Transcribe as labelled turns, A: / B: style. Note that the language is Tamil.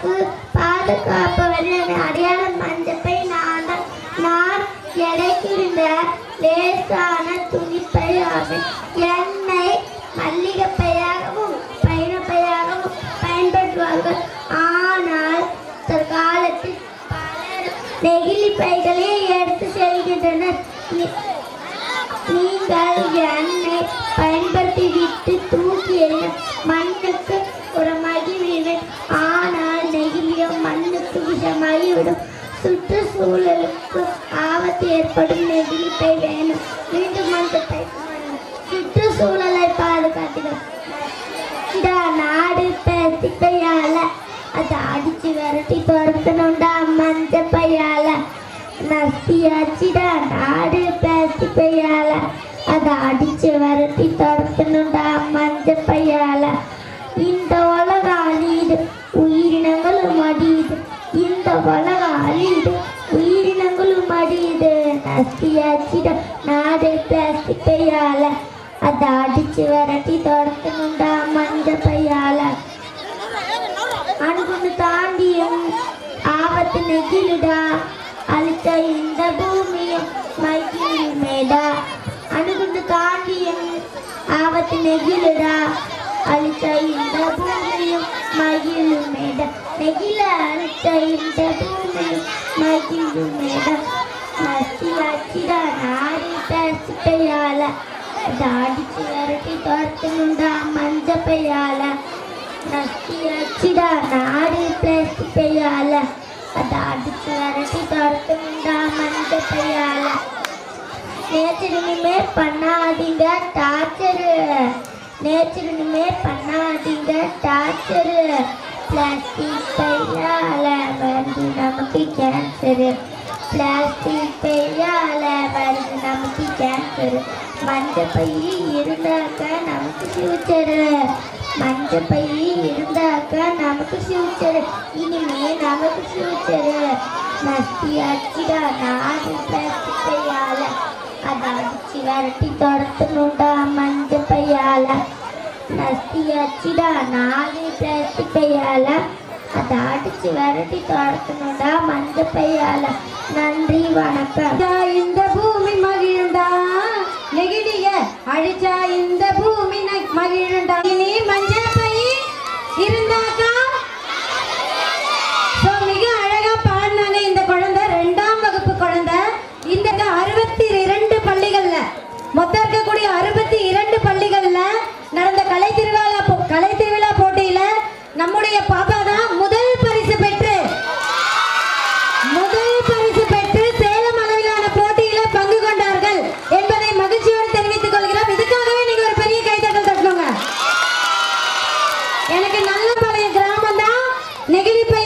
A: எனக்கு பாதுகாப்பவன் என அடையாளம் மஞ்சப்பை நான் நான் எடைக்கின்ற லேசான துணிப்பை ஆகும் என்னை மல்லிகைப்பையாகவும் பயணப்பையாகவும் பயன்படுத்துவார்கள். ஆனால் தற்காலத்தில் பலர் நெகிழி பைகளே எடுத்து செல்கின்றனர். நீங்கள் என்னை பயன்படுத்திவிட்டு தூக்கி மண்ணுக்கு விஷமாகிவிடும் சுற்றுச்சூழலுக்கு ஆபத்து ஏற்படும் நெகிழிப்பை வேணும். மீண்டும் மன்றத்தை சுற்றுச்சூழலை பாதுகாக்கிறோம் இதா நாடு பேசி அதை அடிச்சு விரட்டி பொருத்தணும்டா மஞ்ச பையால நசியாச்சுடா நாடு பேசி பையால அதை அடிச்சு விரட்டி துரத்தணும்டா மஞ்ச பையால இந்த உலகம் அழியுது உயிரினங்களும் அடியுது இந்த உலகம் அழியுது உயிரினங்களும் அடியுது. நசியாச்சுடா நாடு பேசி பையால அதை அடிச்சு விரட்டி தொடக்கணுண்டா மஞ்ச பையால. அன்புன்னு தாண்டியும் ஆபத்து நெகிழுடா. அழித்த இந்த பூமியும் மைக்கிலுமேடா அணுகுண்டு தாண்டியும் ஆபத்து நெகிழுடா. அழித்த இந்த பூமியும் மகிழுமேடா நெகிழ அழித்த இந்த பூமியும் மகிழுமேடா நசி அச்சிடா நாடி பேசிக்கையால தாடிச்சு அடிச்சு விரட்டி துரத்தணுண்டா மஞ்ச பையால நசி அச்சிடா நாடு பிளஸ் பையால அதை அடிச்சு விரட்டி துரத்தணுண்டா மஞ்ச பையால நேச்சர் பண்ணாதீங்க டார்ச்சரு நேச்சர் பண்ணாதீங்க டார்ச்சரு பிளாஸ்டிக் பையால வந்து நமக்கு கேன்சரு பிளாஸ்டிக் பையால வந்து நமக்கு கேன்சரு மஞ்ச பை இருந்தாக்க நமக்கு ஃபியூச்சரு மஞ்ச பை இருந்தாக்க நமக்கு ஃபியூச்சரு இனிமே நமக்கு ஃபியூச்சரு நஸ்தி அடிச்சிடா நாடு பிளாஸ்டிக் பையால அதை அடிச்சு விரட்டி துரத்தணுண்டா மஞ்ச பையால நஸ்தி அடிச்சிடா நாடு பிளாஸ்டிக் பையால அதை அடிச்சு விரட்டி துரத்தணுண்டா மஞ்சள் பையால நன்றி வணக்கம்
B: அழிச்சா இந்த பூமி மகிழ்ந்தா நெகிழிய அழிச்சா இந்த பூமி ந- மகிழ்ந்தா नेगेटिव